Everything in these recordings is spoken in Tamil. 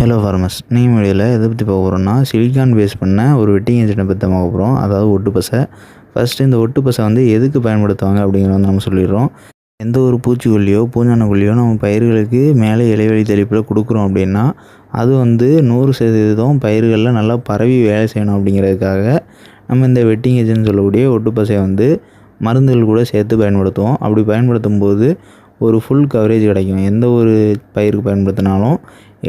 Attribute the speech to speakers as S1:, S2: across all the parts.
S1: ஹலோ ஃபார்மஸ் நீ வீடியோவில் எதை பற்றி பார்க்க போகிறோம்னா சிலிக்கான் பேஸ் பண்ண ஒரு வெட்டிங் இன்ஜினை பற்றி தான் பார்க்க போகிறோம் அதாவது ஒட்டு பசை. ஃபஸ்ட்டு இந்த ஒட்டு பசை வந்து எதுக்கு பயன்படுத்துவாங்க அப்படிங்கிறத வந்து நம்ம சொல்லிடுறோம். எந்த ஒரு பூச்சிக்கொல்லியோ பூஞ்சானக்கொல்லியோ நம்ம பயிர்களுக்கு மேலே இலைவெளி தெளிப்பில் கொடுக்குறோம் அப்படின்னா அது வந்து நூறு சதவீதம் பயிர்களில் நல்லா பரவி வேலை செய்யணும் அப்படிங்கிறதுக்காக நம்ம இந்த வெட்டிங் ஏஜென்ட் சொல்லக்கூடிய ஒட்டுப்பசையை வந்து மருந்துகள் கூட சேர்த்து பயன்படுத்துவோம். அப்படி பயன்படுத்தும் போது ஒரு ஃபுல் கவரேஜ் கிடைக்கும். எந்த ஒரு பயிருக்கு பயன்படுத்தினாலும்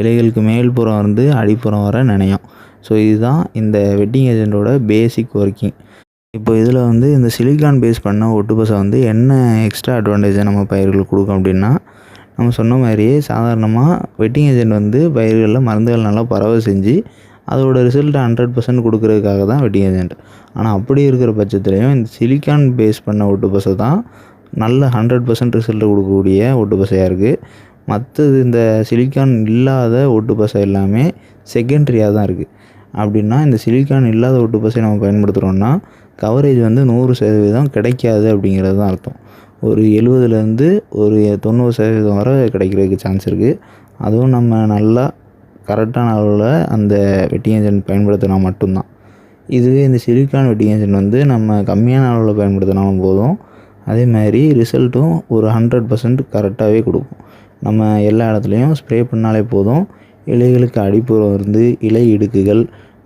S1: இலைகளுக்கு மேல்புறம் இருந்து அடிப்புறம் வர நினையும். ஸோ இதுதான் இந்த வெட்டிங் ஏஜென்ட்டோட பேசிக் ஒர்க்கிங் இப்போ இதில் வந்து இந்த சிலிக்கான் பேஸ் பண்ண ஒட்டுப்பசை வந்து என்ன எக்ஸ்ட்ரா அட்வான்டேஜை நம்ம பயிர்களுக்கு கொடுக்கும் அப்படின்னா நம்ம சொன்ன மாதிரியே சாதாரணமாக வெட்டிங் ஏஜென்ட் வந்து பயிர்களில் மருந்துகள் நல்லா பரவ செஞ்சு அதோட ரிசல்ட் ஹண்ட்ரட் பர்சன்ட் கொடுக்குறதுக்காக தான் வெட்டிங் ஏஜென்ட். ஆனால் அப்படி இருக்கிற பட்சத்துலேயும் இந்த சிலிக்கான் பேஸ் பண்ண ஒட்டுப்பசை தான் நல்ல ஹண்ட்ரட் பர்சன்ட் ரிசல்ட் கொடுக்கக்கூடிய ஒட்டுப்பசையாக இருக்குது மற்றது இந்த சிலிக்கான் இல்லாத ஒட்டு பசை எல்லாமே செகண்ட்ரியாக தான் இருக்குது அப்படின்னா இந்த சிலிக்கான் இல்லாத ஒட்டு பசை நம்ம பயன்படுத்துகிறோன்னா கவரேஜ் வந்து நூறு சதவீதம் கிடைக்காது அப்படிங்கிறது தான் அர்த்தம். ஒரு எழுபதுலேருந்து ஒரு தொண்ணூறு சதவீதம் வரை கிடைக்கிறதுக்கு சான்ஸ் இருக்குது அதுவும் நம்ம நல்லா கரெக்டான அளவில் அந்த வெட்டிங் ஏஜென்ட் பயன்படுத்தினா மட்டும்தான். இதுவே இந்த சிலிக்கான் வெட்டிங் ஏஜென்ட் வந்து நம்ம கம்மியான அளவில் பயன்படுத்தினாலும் போதும். அதே மாதிரி ரிசல்ட்டும் ஒரு ஹண்ட்ரட் பர்சன்ட் கரெக்டாகவே கொடுக்கும். நம்ம எல்லா இடத்துலையும் ஸ்ப்ரே பண்ணாலே போதும். இலைகளுக்கு அடிப்புறம் இருந்து இலை இடுக்குகள்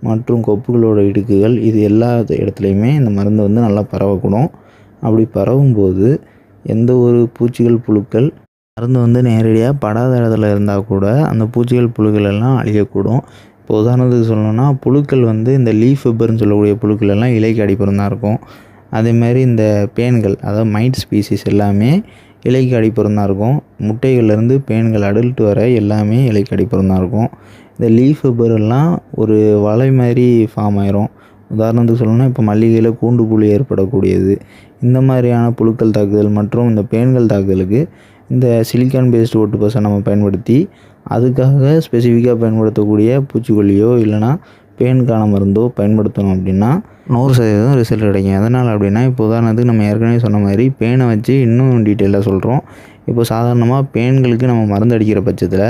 S1: மற்றும் கொப்புகளோட இடுக்குகள் இது எல்லா இடத்துலையுமே இந்த மருந்து வந்து நல்லா பரவக்கூடும். அப்படி பரவும்போது எந்த ஒரு பூச்சிகள் புழுக்கள் மருந்து வந்து நேரடியாக படாத இடத்துல இருந்தால் கூட அந்த பூச்சிகள் புழுக்கள் எல்லாம் அழியக்கூடும். இப்போ உதாரணத்துக்கு சொல்லணும்னா புழுக்கள் வந்து இந்த லீஃப் ஃபெப்பர்னு சொல்லக்கூடிய புழுக்கள் எல்லாம் இலைக்கு அடிப்புறம் தான் இருக்கும். அதேமாதிரி இந்த பேன்கள் அதாவது மைட் ஸ்பீசிஸ் எல்லாமே இலைக்கு அடிப்புறம் தான் இருக்கும். முட்டைகள்லேருந்து பேன்கள் அடல்ட் வர எல்லாமே இலைக்கு அடிப்புறம் தான் இருக்கும். இந்த லீஃப் எல்லாம் ஒரு வலை மாதிரி ஃபார்ம் ஆயிரும். உதாரணத்துக்கு சொல்லணும்னா இப்போ மல்லிகையில் கூண்டு புழு ஏற்படக்கூடியது. இந்த மாதிரியான புழுக்கள் தாக்குதல் மற்றும் இந்த பேன்கள் தாக்குதலுக்கு இந்த சிலிக்கான் பேஸ்டு ஓட்டு பசை நம்ம பயன்படுத்தி அதுக்காக ஸ்பெசிஃபிக்காக பயன்படுத்தக்கூடிய பூச்சிக்கொல்லியோ இல்லைனா பேனுக்கான மருந்தோ பயன்படுத்தணும் அப்படின்னா நூறு சதவீதம் ரிசல்ட் கிடைக்கும். எதனால் அப்படின்னா இப்போ உதாரணத்துக்கு நம்ம ஏற்கனவே சொன்ன மாதிரி பேனை வச்சு இன்னும் டீட்டெயிலாக சொல்கிறோம் இப்போ சாதாரணமாக பேன்களுக்கு நம்ம மருந்து அடிக்கிற பட்சத்தில்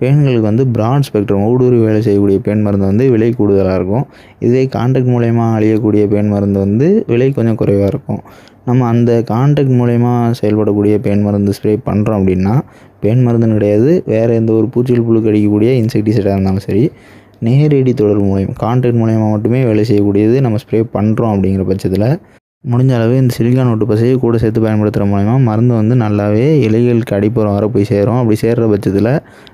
S1: பேன்களுக்கு வந்து பிராண்ட் ஸ்பெக்ட்ரம் ஊடுருவி வேலை செய்யக்கூடிய பேன் மருந்து வந்து விலை கூடுதலாக இருக்கும். இதே கான்டாக்ட் மூலயமா அழியக்கூடிய பேன் மருந்து வந்து விலை கொஞ்சம் குறைவாக இருக்கும். நம்ம அந்த கான்டாக்ட் மூலயமா செயல்படக்கூடிய பேன் மருந்து ஸ்ப்ரே பண்ணுறோம் அப்படின்னா பேன் மருந்துன்னு கிடையாது. வேறு எந்த ஒரு பூச்சிகள் புழு கடிக்கக்கூடிய இன்செக்டிசைடாக இருந்தாலும் சரி நேரடி தொடர்பு மூலியம் கான்டாக்ட் மூலயமா மட்டுமே வேலை செய்யக்கூடியது நம்ம ஸ்ப்ரே பண்ணுறோம் அப்படிங்கிற பட்சத்தில் முடிஞ்ச அளவு இந்த சிலிக்கான் ஒட்டு பசையை கூட சேர்த்து பயன்படுத்துகிற மூலயமா மருந்து வந்து நல்லாவே இலைகளுக்கு அடிப்புறம் வர போய் சேரும். அப்படி சேர்கிற பட்சத்தில்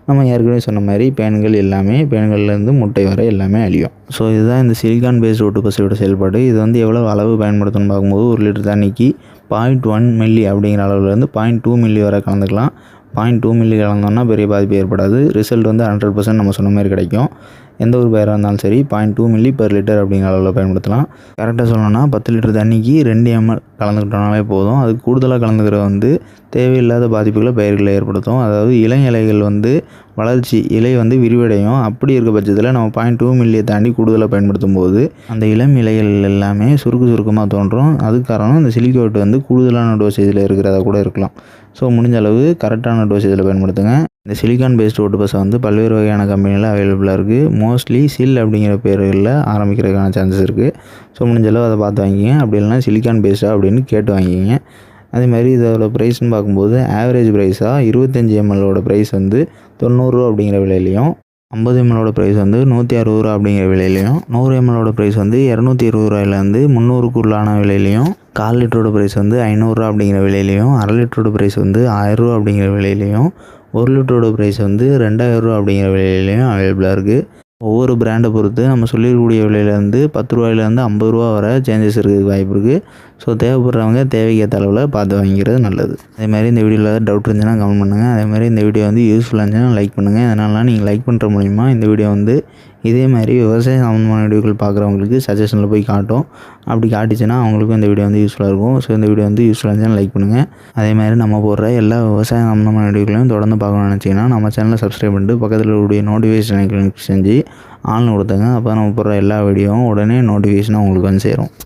S1: நம்ம ஏற்கனவே சொன்ன மாதிரி பேன்கள் எல்லாமே பேன்கள்லேருந்து முட்டை வர எல்லாமே அழியும். ஸோ இதுதான் இந்த சிலிக்கான் பேஸ்ட் ஒட்டு பசையோட செயல்பாடு. இது வந்து எவ்வளோ அளவு பயன்படுத்தணும்னு பார்க்கும்போது ஒரு லிட்டர் தண்ணிக்கு பாயிண்ட் ஒன் மில்லி அப்படிங்கிற அளவுலேருந்து பாயிண்ட் டூ மில்லி வரை கலந்துக்கலாம். பாயிண்ட் டூ மில்லி கலந்தோம்னா பெரிய பாதிப்பு ஏற்படாது. ரிசல்ட் வந்து ஹண்ட்ரட் பர்சன்ட் நம்ம சொன்ன மாதிரி கிடைக்கும். எந்த ஒரு பயிராக இருந்தாலும் சரி point two milli per litre அப்படிங்கிற அளவில் பயன்படுத்தலாம். கரெக்டாக சொல்லணும்னா பத்து லிட்டர் தண்ணிக்கு ரெண்டு எம்எல் கலந்துக்கிட்டோம்னாலே போதும். அது கூடுதலாக கலந்துக்கிற வந்து தேவையில்லாத பாதிப்புகளை பயிர்களை ஏற்படுத்தும். அதாவது இளம் இலைகள் வந்து வளர்ச்சி இலை வந்து விரிவடையும். அப்படி இருக்க பட்சத்தில் நம்ம பாயிண்ட் டூ மில்லியை தாண்டி கூடுதலாக பயன்படுத்தும் போது அந்த இளம் இலைகள் எல்லாமே சுருக்கு சுருக்கமாக தோன்றும். அதுக்கு காரணம் இந்த சிலிக்கோட்டு வந்து கூடுதலான டோசேஜில் இருக்கிறதா கூட இருக்கலாம். ஸோ முடிஞ்ச அளவு கரெக்டான டோசேஜில் பயன்படுத்துங்க. இந்த சிலிக்கான் பேஸ்ட் ஓட்டு பஸ்ஸை வந்து பல்வேறு வகையான கம்பெனியில் அவைலபிளாக இருக்குது மோஸ்ட்லி சில் அப்படிங்கிற பேர்களில் ஆரம்பிக்கிறதுக்கான சான்சஸ் இருக்குது ஸோ முடிஞ்ச அளவு அதை பார்த்து வாங்கிங்க அப்படி இல்லைனா சிலிக்கான் பேஸ்டா அப்படின்னு கேட்டு வாங்கிங்க அதே மாதிரி இதோட ப்ரைஸ்னு பார்க்கும்போது ஆவரேஜ் ப்ரைஸாக இருபத்தஞ்சி எம்எல்லோட ப்ரைஸ் வந்து தொண்ணூறுரூவா அப்படிங்கிற விலையிலையும் ஐம்பது எம்எலோட ப்ரைஸ் வந்து நூற்றி அறுபது ரூபா அப்படிங்கிற விலையிலையும் நூறு எம்எலோட ப்ரைஸ் வந்து இரநூத்தி இருபது ரூபாயிலேருந்து முந்நூறுக்குள்ளான விலையிலையும் கால் லிட்டரோட ப்ரைஸ் வந்து ஐநூறுரூவா அப்படிங்கிற விலையிலையும் அரை லிட்டரோட ப்ரைஸ் வந்து ஆயிரரூவா அப்படிங்கிற விலையிலையும் ஒரு லிட்டரோட ப்ரைஸ் வந்து ரெண்டாயிரரூவா அப்படிங்கிற விலையிலையும் அவைலபிளாக இருக்குது ஒவ்வொரு பிராண்டை பொறுத்து நம்ம சொல்லியிருக்கக்கூடிய விலையிலேருந்து பத்து ரூபாயிலேருந்து ஐம்பது ரூபா வரை சேஞ்சஸ் இருக்கிறதுக்கு வாய்ப்பு இருக்குது ஸோ தேவைப்படுறவங்க தேவைக்கேற்ற அளவில் பார்த்து வாங்கிக்கிறது நல்லது. அதே மாதிரி இந்த வீடியோவில் டவுட் இருந்துச்சுன்னா கமெண்ட் பண்ணுங்கள் அதே மாதிரி இந்த வீடியோ வந்து யூஸ்ஃபுல்லாக இருந்துச்சுன்னா லைக் பண்ணுங்கள் அதனால நீங்கள் லைக் பண்ணுற மூலிமா இந்த வீடியோ வந்து இதே மாதிரி விவசாயம் சம்மந்தமான வீடியோக்கள் பார்க்குறவங்களுக்கு சஜஷனில் போய் காட்டும். அப்படி காட்டிச்சுன்னா அவங்களுக்கும் இந்த வீடியோ வந்து யூஸ்ஃபுல்லாக இருக்கும். ஸோ இந்த வீடியோ வந்து யூஸ்ஃபுல்லாக இருந்துச்சுன்னா லைக் பண்ணுங்கள் அதே மாதிரி நம்ம போடுற எல்லா விவசாயம் சம்மந்தமான வீடியோக்களையும் தொடர்ந்து பார்க்கணும்னு நினச்சிங்கன்னா நம்ம சேனலை சப்ஸ்கிரைப் பண்ணிட்டு பக்கத்தில் இருக்கக்கூடிய நோட்டிஃபிகேஷன் செஞ்சு ஆன்லைன் கொடுத்துங்க அப்போ நம்ம போடுற எல்லா வீடியோவும் உடனே நோட்டிஃபிகேஷனாக உங்களுக்கு வந்து சேரும்.